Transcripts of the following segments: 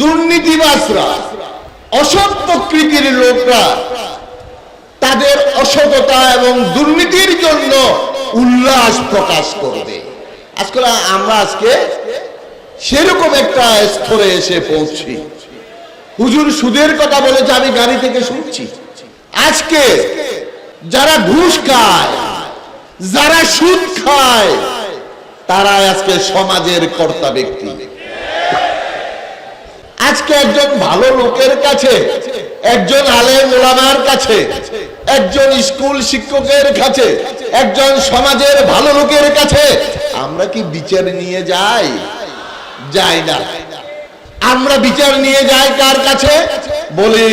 দুর্নীতিবাসরা অসৎ প্রকৃতির লোকরা, তাদের অসততা এবং দুর্নীতির জন্য উল্লাস প্রকাশ করবে। আজকে আমরা আজকে সেরকম একটা স্তরে এসে পৌঁছি। হুজুর সুদের কথা বলেছে, আমি গাড়ি থেকে শুনছি। আজকে যারা ঘুষ খায়, যারা সুদ খায় তারা আজকে সমাজের কর্তা ব্যক্তি। আজকে একজন ভালো লোকের কাছে, একজন আলেম ওলামার কাছে, একজন স্কুল শিক্ষকের কাছে, একজন সমাজের ভালো লোকের কাছে, আমরা কি বিচার নিয়ে যাই? যাই না। আমরা বিচার নিয়ে যাই কার কাছে? বলি,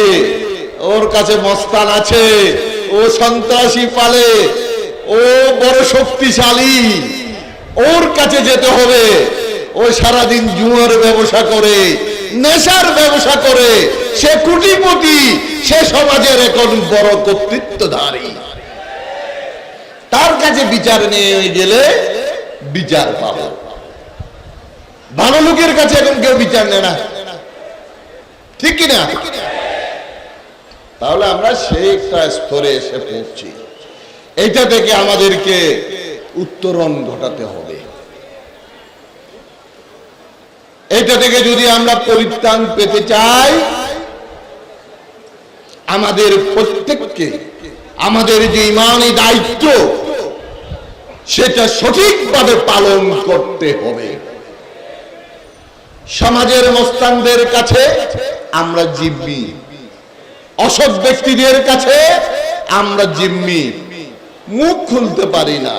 ওর কাছে মস্তান আছে, ও সন্ত্রাসী পালে, ও বড় শক্তিশালী, ওর কাছে যেতে হবে, ও সারাদিন জুয়ার ব্যবসা করে নেশার ব্যবসা করে, সে কোটিপতি সে সমাজের এখন বড় কর্তৃত্বধারী। তার কাছে বিচার নিয়ে গেলে বিচার পাবো। ভালো লোকের কাছে এখন কেউ বিচার নেয় না। ঠিক কিনা? তাহলে আমরা সেই একটা স্তরে এসে পৌঁছি এইটা থেকে আমাদেরকে উত্তরণ ঘটাতে হবে। এটা থেকে যদি আমরা পরিত্রাণ পেতে চাই, আমাদের প্রত্যেককে, আমাদের যে ইমানি দায়িত্ব, সেটা সঠিকভাবে পালন করতে হবে। সমাজের মস্তানদের কাছে আমরা জিম্মি। অসৎ ব্যক্তিদের কাছে আমরা জিম্মি। মুখ খুলতে পারি না,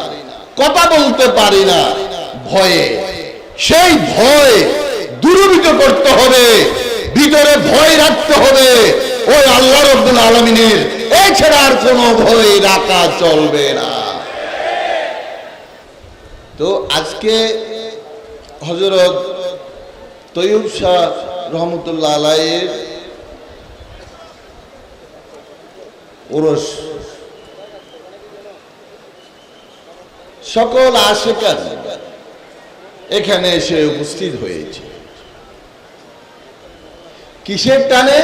কথা বলতে পারি না। ভয়ে, সেই ভয় দূরীভূত করতে হবে। ভিতরে ভয় রাখতে হবে। ওই আল্লাহ রব্বুল আলমিনের এছাড়া আর কোনো ভয় রাখা চলবে না। তো আজকে হজরত তৈয়ব শাহ রহমতুল্লাহ আলাইয়ের ওরস। সকল আশেকার এখানে এসে উপস্থিত হয়েছে। কিসের টানে?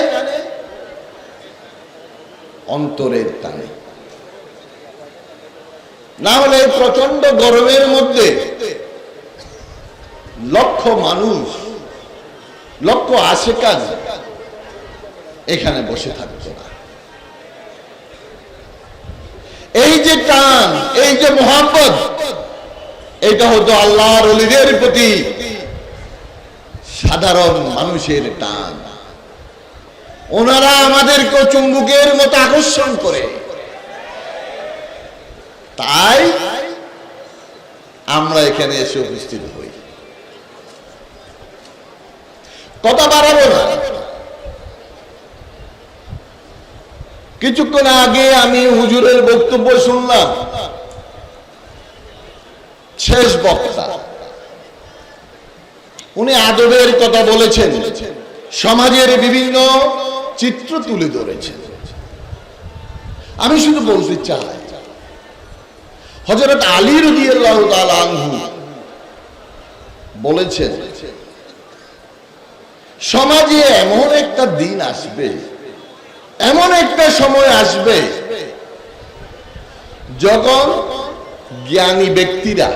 অন্তরের টানে। না হলে প্রচণ্ড গরমের মধ্যে লক্ষ মানুষ, লক্ষ আশেকান এখানে বসে থাকতো না। এই যে টান, এই যে মোহাম্মদ, এটা হতো আল্লাহর অলিদের প্রতি সাধারণ মানুষের টান। ওনারা আমাদেরকে চুম্বুকের মতো আকর্ষণ করে। তাই আমরা এখানে এসে উপস্থিত হই। কথা বাড়াবো না। কিছুক্ষণ আগে আমি হুজুরের বক্তব্য শুনলাম। শেষ বক্তা। উনি আদবের কথা বলেছেন। সমাজের বিভিন্ন চিত্র তুলে ধরেছেন আমি শুধু বলতে চাই হজরত আলী বলেছেন, সমাজে এমন একটা দিন আসবে, এমন একটা সময় আসবে যখন জ্ঞানী ব্যক্তিরা,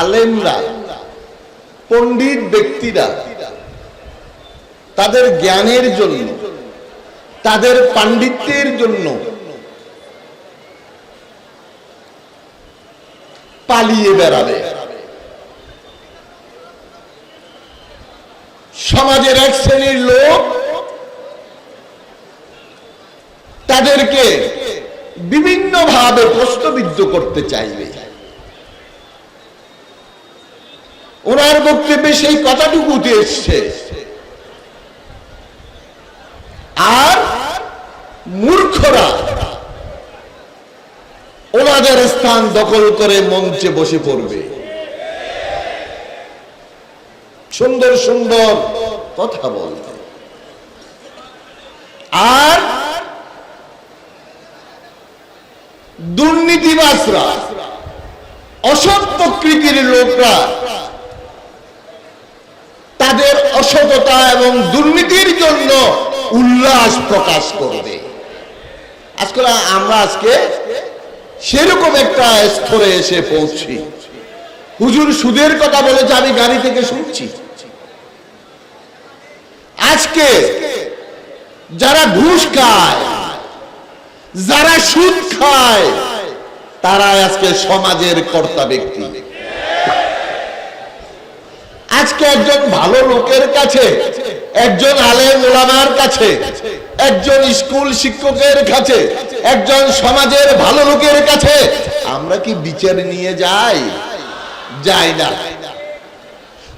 আলেমরা, পণ্ডিত ব্যক্তিরা তাদের জ্ঞানের জন্য, তাদের পাণ্ডিত্যের জন্য পালিয়ে বেড়াবে। সমাজের এক শ্রেণির লোক তাদেরকে বিভিন্ন ভাবে প্রশ্নবিদ্ধ করতে চাইবে। ওনার বক্তব্যে সেই কথাটুকু উঠে এসছে আর মূর্খরা ওনাদের স্থান দখল করে মঞ্চে বসে পড়বে। সুন্দর সুন্দর কথা বলতে। আর দুর্নীতিবাসরা অসৎ প্রকৃতির লোকরা, তাদের অসততা এবং দুর্নীতির জন্য উল্লাস প্রকাশ করবে। আজকে আমরা আজকে সেরকম একটা স্তরে এসে পৌঁছি। হুজুর সুদের কথা বলেছে, আমি গাড়ি থেকে শুনছি। আজকে যারা ঘুষ খায়, যারা সুদ খায় তারা আজকে সমাজের কর্তা ব্যক্তি। আজকে একজন ভালো লোকের কাছে, একজন আলেম ওলামার কাছে একজন স্কুল শিক্ষকের কাছে, একজন সমাজের ভালো লোকের কাছে, আমরা কি বিচার নিয়ে যাই? যাই না।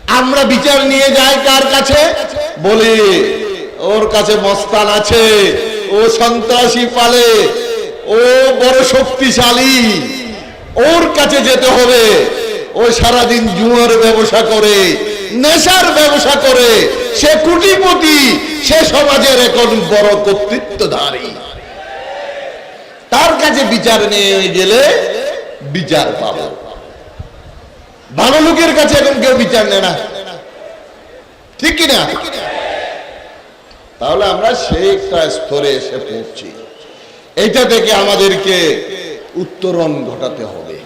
আমরা বিচার নিয়ে যাই কার কাছে? বলি, ওর কাছে মস্তান আছে, ও সন্ত্রাসী পালে, ও বড় শক্তিশালী, ওর কাছে যেতে হবে, ও সারাদিন জুয়ার ব্যবসা করে নেশার ব্যবসা করে, সে কুটিপতি সে সমাজের এখন বড় কর্তৃত্বধারী। তার কাছে বিচার নিয়ে গেলে বিচার পাবো। ভালো লোকের কাছে এখন কেউ বিচার নেয় না। ঠিক কিনা? তাহলে আমরা সেই একটা স্তরে এসে পৌঁছি এইটা থেকে আমাদেরকে উত্তরণ ঘটাতে হবে।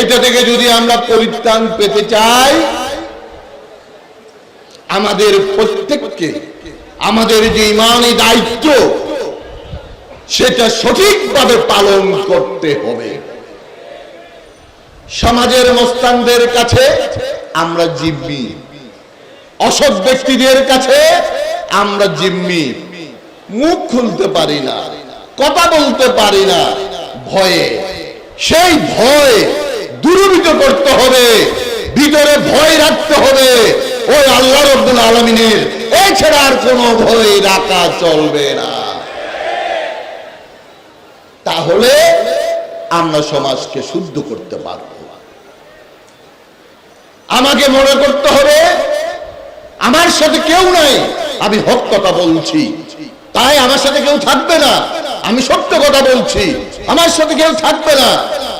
এটা থেকে যদি আমরা পরিত্রাণ পেতে চাই, আমাদের প্রত্যেককে, আমাদের যে ইমানি দায়িত্ব, সেটা সঠিকভাবে পালন করতে হবে। সমাজের মস্তানদের কাছে আমরা জিম্মি। অসৎ ব্যক্তিদের কাছে আমরা জিম্মি। মুখ খুলতে পারি না, কথা বলতে পারি না, ভয়ে। সেই ভয় দূরীভূত করতে হবে। ভিতরে ভয় রাখতে হবে। ওই আল্লাহ রব্বুল আলমিনের, এছাড়া আর কোনো ভয় রাখা চলবে না। তাহলে আমরা সমাজকে শুদ্ধ করতে পারব। আমাকে মনে করতে হবে, আমার সাথে কেউ নাই, আমি হক কথা বলছি। তাই আমার সাথে কেউ থাকবে না। আমি সত্য কথা বলছি। আমার সাথে কেউ থাকবে না।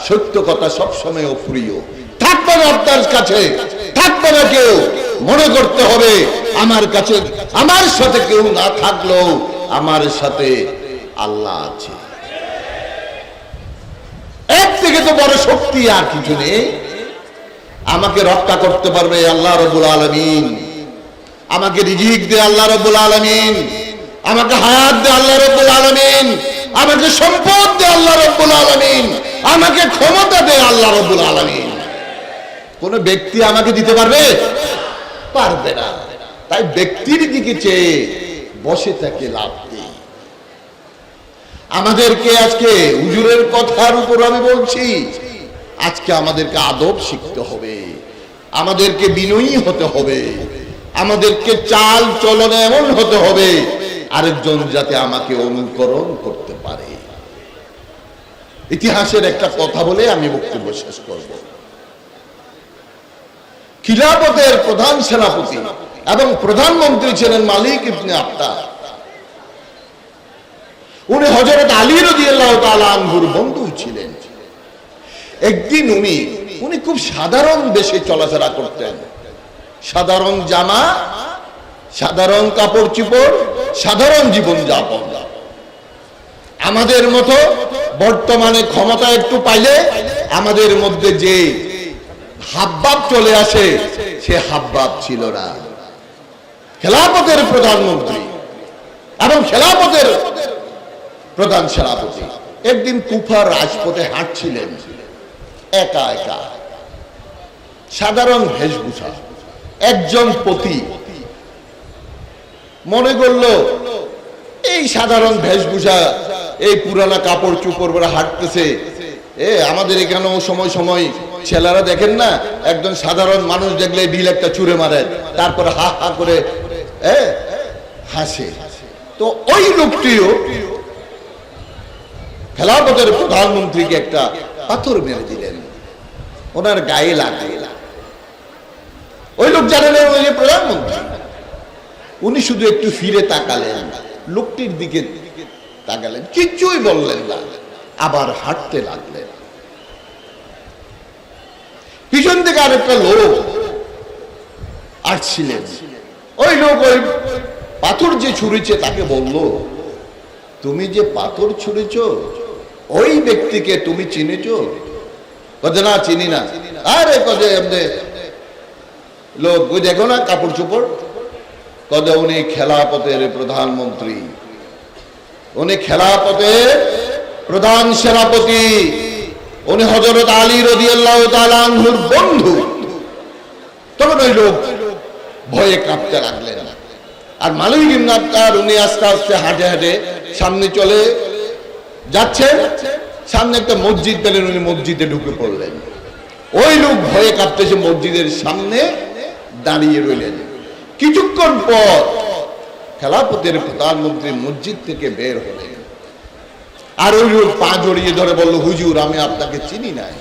সত্য কথা সবসময় অপ্রিয় থাকবে না আপনার কাছে। থাকবে না কেউ। মনে করতে হবে, আমার কাছে, আমার সাথে কেউ না থাকলেও আমার সাথে আল্লাহ আছে। এর থেকে তো বড় শক্তি আর কিছু নেই। আমাকে রক্ষা করতে পারবে আল্লাহ রবুল আলমিন। আমাকে রিজিক দে আল্লাহ রবুল আলমিন। আমাকে হায়াত দে আল্লাহ রব্বুল আলমিন। আমাকে সম্পদ দে আল্লাহ রব্বুল আলমিন। আমাকে ক্ষমতা দে আল্লাহ রব্বুল আলমিন। কোন ব্যক্তি আমাকে দিতে পারবে? পারবে না। তাই ব্যক্তির দিকে চেয়ে বসে থাকে লাভ নেই। আমাদেরকে আজকে হুজুরের কথার উপর আমি বলছি, আজকে আমাদেরকে আদব শিখতে হবে। আমাদেরকে বিনয়ী হতে হবে। আমাদেরকে চাল চলনে এমন হতে হবে আরেকজন যাতে আমাকে অনুকরণ করতে পারে। ইতিহাসের একটা কথা বলে আমি বক্তব্য শেষ করব। খিলাফতের প্রধান সেনাপতি এবং প্রধানমন্ত্রী ছিলেন মালিক ইবনে আফতার। উনি হজরত আলী রাদিয়াল্লাহু আনহুর বন্ধু ছিলেন। একদিন উনি উনি খুব সাধারণ বেশে চলাফেরা করতেন। সাধারণ জামা সাধারণ কাপড় চোপড়, সাধারণ জীবন যাপন আমাদের মতো বর্তমানে ক্ষমতা একটু পাইলে আমাদের মধ্যে যে হাবভাব চলে আসে, সে হাবভাব ছিল না। খেলাপথের প্রধানমন্ত্রী এবং খেলাপথের প্রধান সেনাপতি একদিন কুফার রাজপথে হাঁটছিলেন, একা একা। সাধারণ বেশভূষা, একজন পতি মনে করল, এই সাধারণ বেশভূষা এই পুরানা কাপড় চুপড় পরে হাঁটতেছে। এ, আমাদের এখানেও সময় সময় ছেলেরা দেখেন না, একজন সাধারণ মানুষ দেখলে বিল একটা চুরে মারে, তারপর হা হা করে হাসে। তো ওই লোকটিও খেলাপথের প্রধানমন্ত্রীকে একটা পাথর মেরে দিলেন। ওনার গায়ে লাগে। ওই লোক জানেন প্রধানমন্ত্রী। উনি শুধু একটু ফিরে তাকালেন। লোকটির দিকে তাকালেন। কিচ্ছুই বললেন না। আবার হাঁটতে লাগলেন। পিছন থেকে আরেকটা লোক আসছিলেন। ওই লোক ওই পাথর যে ছুঁড়েছে তাকে বলল, তুমি যে পাথর ছুঁড়েছ, ওই ব্যক্তিকে তুমি চিনেছ? কদে না, চিনি না। আরে কদে লোক দেখো না, কাপড় চোপড়? কদে উনি খেলাপথের প্রধানমন্ত্রী। উনি খেলাপথের প্রধান সেনাপতি। উনি হজরত আলী রদিয়াল্লাহ বন্ধু। তখন ওই লোক ভয়ে কাঁপতে লাগলেন। আর মালিক ইবনে আবকার উনি আস্তে আস্তে হাঁটে হাঁটে সামনে চলে যাচ্ছেন। সামনে একটা মসজিদ পেলেন, উনি মসজিদে ঢুকে পড়লেন। ওই লোক ভয়ে কাঁপতেছে মসজিদের সামনে দাঁড়িয়ে রইলেন। কিছুক্ষণ পর খেলাপতির প্রধানমন্ত্রী মসজিদ থেকে বের হলেন। আর ওই পা জড়িয়ে ধরে বলল, হুজুর, আমি আপনাকে চিনি নাই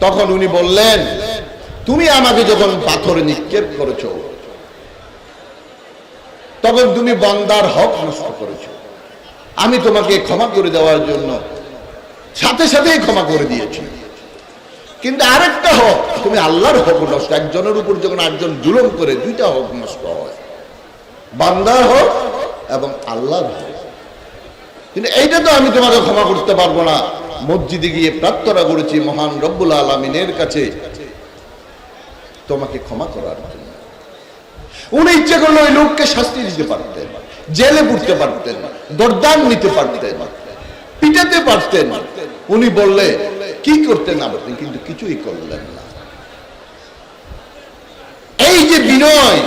তখন উনি বললেন, তুমি আমাকে যখন পাথর নিক্ষেপ করেছ, তখন তুমি বন্দার হক নষ্ট করেছ। আমি তোমাকে ক্ষমা করে দেওয়ার জন্য সাথে সাথেই ক্ষমা করে দিয়েছি। কিন্তু আরেকটা হক, তুমি আল্লাহর হক নষ্ট, একজনের উপর যখন একজন জুলুম করে, দুইটা হক নষ্ট হয়। বান্দার হক এবং আল্লাহর হক। কিন্তু এইটা তো আমি তোমাকে ক্ষমা করতে পারব না। মসজিদে গিয়ে প্রার্থনা করেছি, মহান রব্বুল আলমিনের কাছে। তোমাকে ক্ষমা করার জন্য। উনি ইচ্ছে করলে ওই লোককে শাস্তি দিতে পারতেন, জেলে পুড়তে পারতেন দরদান নিতে পারতেন, পিটাতে পারতেন। উনি বললে কি করতেন না পারতেন, কিন্তু কিছুই করলেন না। এই যে বিনয়,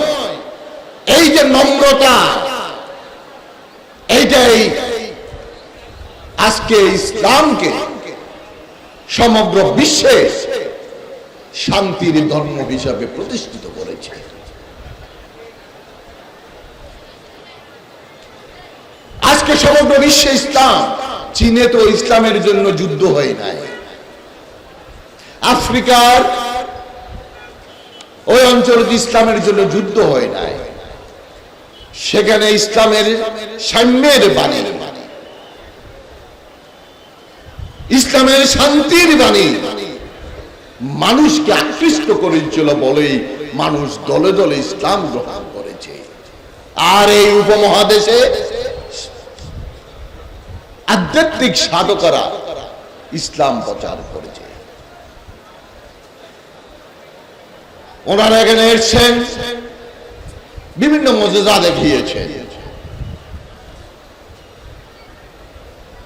এই যে নম্রতা, এইটাই আজকে ইসলামকে সমগ্র বিশ্বে শান্তির ধর্ম হিসাবে প্রতিষ্ঠিত করেছে। আজকে সমগ্র বিশ্বে ইসলাম, চীনে তো ইসলামের জন্য যুদ্ধ হয় নাই। আফ্রিকার ওই অঞ্চলে ইসলামের জন্য যুদ্ধ হয় নাই, সেখানে ইসলামের সাম্যের বাণী। ইসলামের শান্তির বাণী। মানুষকে আকৃষ্ট করেছিল বলেই মানুষ দলে দলে ইসলাম গ্রহণ করেছে। আর এই উপমহাদেশে আধ্যাত্মিক সাধকরা ইসলাম প্রচার করেছে। ওনারা এখানে এসছেন। বিভিন্ন মজেজা দেখিয়েছেন।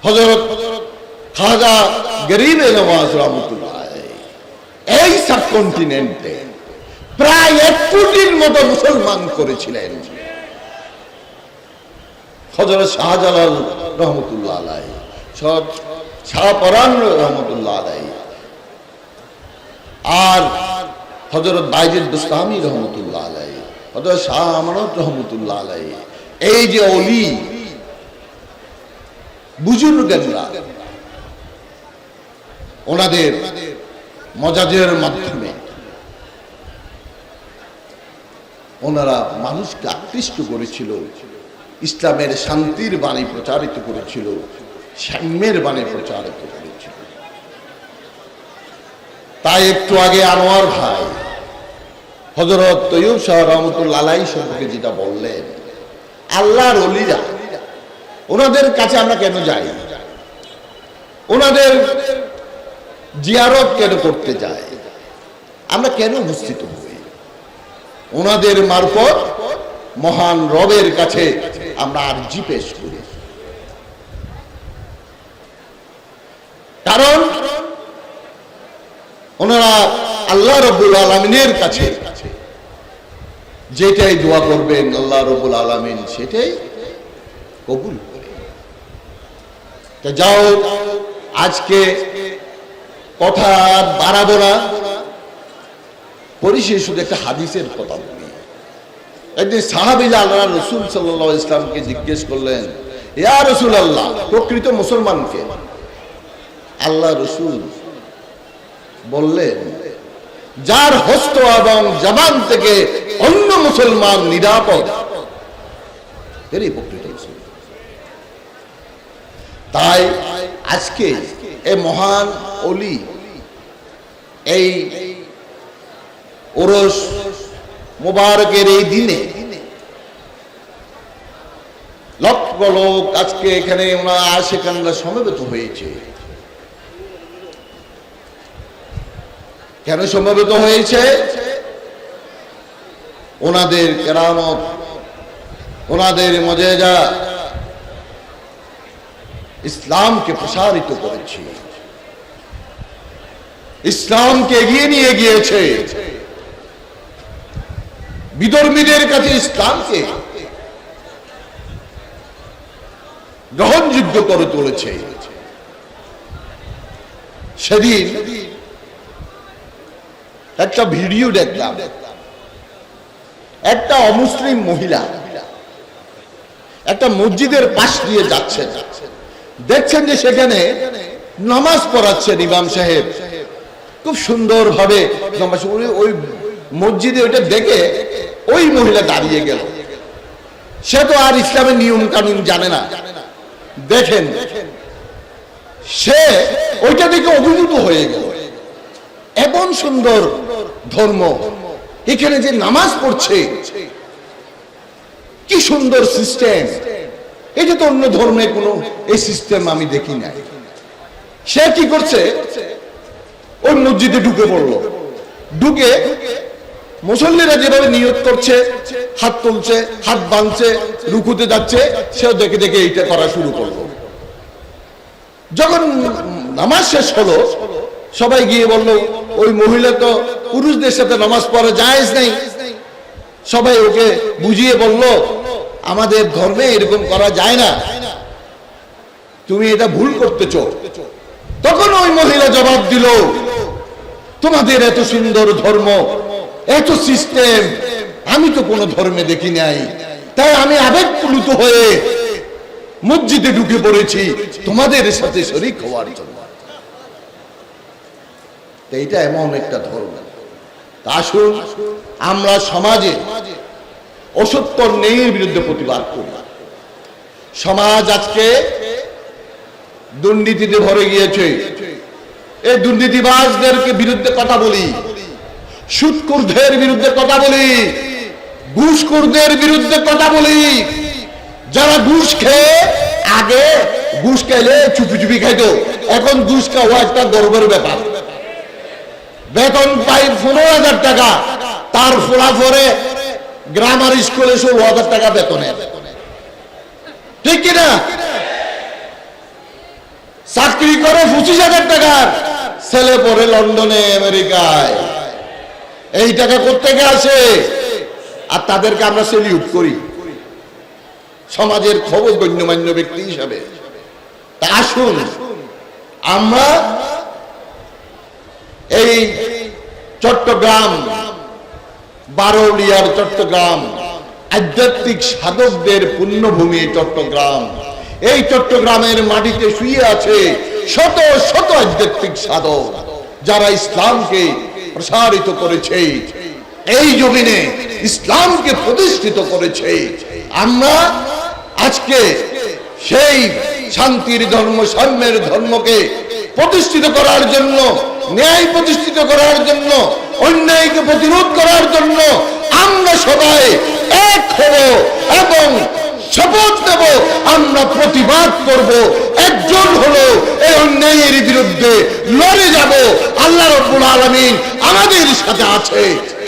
হজরত খাজা গরিব নওয়াজ রহমতুল্লাহ এই প্রায় এক কোটির মতো মুসলমান করেছিলেন। হজরত শাহজালাল রহমতুল্লাহ আলাই শাহপরান রহমতুল্লাহ আলাই আর হজরত বাইজিদ বুস্তামি রহমতুল্লাহ আলাই হজরত শাহ আমানত রহমতুল্লাহ আলাই এই যে অলি বুজুর্গেরা ওনাদের মজাজের মাধ্যমে ওনারা মানুষকে আকৃষ্ট করেছিল, ইসলামের শান্তির বাণী প্রচারিত করেছিল, সাম্যের বাণী প্রচারিত করেছিল। তাই একটু আগে আনোয়ার ভাই হজরত তৈয়ব শাহ রহমতুল্লাহ আলাই সম্পর্কে যেটা বললেন, আল্লাহর অলিরা ওনাদের কাছে আমরা কেন যাই? ওনাদের জিয়ারত কেন করতে যায় আমরা কেন উপস্থিত হই? ওনাদের মারফত মহান রবের কাছে আমরা আর্জি পেশ করি। কারণ ওনারা আল্লাহ রব্বুল আলমিনের কাছে। যেটাই দোয়া করবেন আল্লাহ রব্বুল আলমিন সেটাই কবুল তা যাও, আজকে কথা বাড়াবো না। পরিশেষ শুধু একটা হাদিসের কথা বলি। একদিন সাহাবিলা আল্লাহ রসুল সাল্লাহ ইসলামকে জিজ্ঞেস করলেন, ইয়া রসুল আল্লাহ প্রকৃত মুসলমানকে? আল্লাহ রসুল বললেন যার হস্ত এবং জবান থেকে অন্য মুসলমান নিরাপদ। এরই প্রকৃত তাই আজকে এ মহান অলি, এই ওরস মোবারকের এই দিনে লক্ষ লোক আজকে এখানে ওনার আশেকানরা সমবেত হয়েছে। কেন সমবেত হয়েছে? ওনাদের কেরামত, ওনাদের মজেজা ইসলামকে প্রসারিত করেছে। ইসলামকে এগিয়ে নিয়ে গিয়েছে। বিধর্মীদের কাছে ইসলামকে গ্রহণযোগ্য করে তুলেছে। সেদিন একটা ভিডিও দেখলাম। একটা অমুসলিম মহিলা একটা মসজিদের পাশ দিয়ে যাচ্ছেন দেখছেন যে সেখানে নামাজ পড়াচ্ছেন ইমাম সাহেব। খুব সুন্দর ভাবে ওই মসজিদে ওইটা দেখে ওই মহিলা দাঁড়িয়ে গেল। সে তো আর ইসলামের নিয়ম কানুন জানে না। দেখেন, সে ওইটা দেখে অভিভূত হয়ে গেল। এমন সুন্দর ধর্ম। এখানে যে নামাজ পড়ছে, কি সুন্দর সিস্টেম যে তো অন্য ধর্মে কোনো এই সিস্টেম আমি দেখি নাই। সে কি করছে? ওই মসজিদে ঢুকে পড়ল। ঢুকে মুসল্লিরা যেভাবে নিয়োগ করছে, হাত তুলছে, হাত বাঁধছে, রুকুতে যাচ্ছে, সেও দেখে দেখে এইটা করা শুরু করল। যখন নামাজ শেষ হলো, সবাই গিয়ে বলল ওই মহিলা তো পুরুষদের সাথে নামাজ পড়া জায়েজ নেই। সবাই ওকে বুঝিয়ে বলল, আমাদের ধর্মে এরকম করা যায় না। তুমি এটা ভুল করতেছ। তখন ওই মহিলা জবাব দিল, তোমাদের এত সুন্দর ধর্ম, এত সিস্টেম আমি তো কোনো ধর্মে দেখি নাই। তাই আমি আবেগ আবেগপ্লুত হয়ে মসজিদে ঢুকে পড়েছি। তোমাদের সাথে শরিক হওয়ার জন্য। এইটা এমন একটা ধর্ম। আসুন, আমরা সমাজে অসত্য ন্যায়ের বিরুদ্ধে প্রতিবাদ করি। সমাজ আজকে দুর্নীতিতে ভরে গিয়েছে। এই দুর্নীতিবাজদেরকে বিরুদ্ধে কথা বলি। সুৎকুরদের বিরুদ্ধে কথা বলি। ঘুষখোরদের বিরুদ্ধে কথা বলি। যারা ঘুষ খেয়ে আগে ঘুষ খাইলে চুপি চুপি খাইতো। এখন ঘুষ খাওয়া একটা গর্বের ব্যাপার। বেতন পাই পনেরো হাজার টাকা, তার ফলাফলে গ্রামার স্কুলে ষোলো হাজার টাকা বেতনে ঠিক কিনা চাকরি করে পঁচিশ হাজার টাকার, ছেলে পড়ে লন্ডনে, আমেরিকায়। এই টাকা কোথেকে আসে? আর তাদেরকে আমরা সেলিউট করি। সমাজের খবর গণ্যমান্য ব্যক্তি হিসাবে। তা আসুন, আমরা এই চট্টগ্রাম বারোলিয়ার চট্টগ্রাম, আধ্যাত্মিক সাধকদের পুণ্যভূমি চট্টগ্রাম। এই চট্টগ্রামের মাটিতে শুয়ে আছে শত শত আধ্যাত্মিক সাধক যারা ইসলামকে প্রসারিত করেছে। এই জমিনে ইসলামকে প্রতিষ্ঠিত করেছে। আমরা আজকে সেই শান্তির ধর্ম, সাম্যের ধর্মকে প্রতিষ্ঠিত করার জন্য ন্যায় প্রতিষ্ঠিত করার জন্য, অন্যায়কে প্রতিরোধ করার জন্য আমরা সবাই এক হব এবং শপথ নেব, আমরা প্রতিবাদ করব। একজন হলো এই অন্যায়ের বিরুদ্ধে লড়ে যাব। আল্লাহ রব্বুল আলামিন আমাদের সাথে আছে,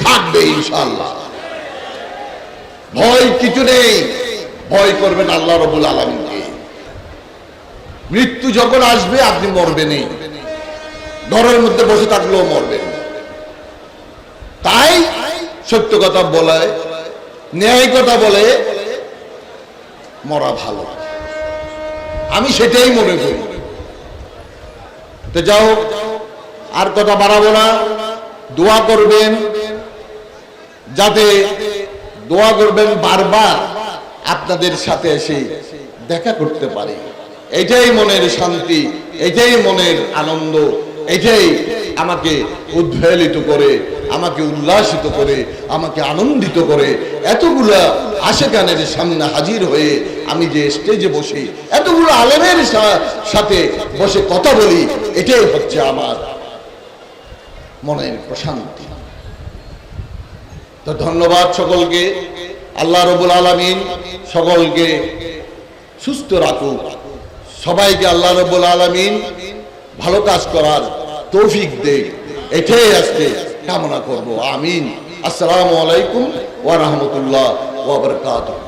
থাকবে ইনশাআল্লাহ। ভয় কিছু নেই, ভয় করবেন আল্লাহ রব্বুল আলামিনকে। মৃত্যু যখন আসবে, আপনি মরবেনই। ঘরের মধ্যে বসে থাকলেও মরবেন তাই সত্য কথা বলে, ন্যায় কথা বলে, মরা ভালো। আমি সেটাই মনে করি। তো যাও, আর কথা বাড়াবো না। দোয়া করবেন, যাতে দোয়া করবেন বারবার আপনাদের সাথে এসে দেখা করতে পারি। এটাই মনের শান্তি এটাই মনের আনন্দ। এটাই আমাকে উদ্বেলিত করে, আমাকে উল্লাসিত করে, আমাকে আনন্দিত করে, এতগুলা আশেকানের সামনে হাজির হয়ে আমি যে স্টেজে বসি, এতগুলো আলেমের সাথে বসে কথা বলি, এটাই হচ্ছে আমার মনের প্রশান্তি। তো ধন্যবাদ সকলকে, আল্লাহ রবুল আলমিন সকলকে সুস্থ রাখুক। সবাইকে আল্লাহ রবুল আলমিন ভালো কাজ করার তৌফিক দেয় এটাই আজকে কামনা করব। আমিন। আসসালামু আলাইকুম ওয়া রাহমাতুল্লাহ ওয়া বারাকাতুহু।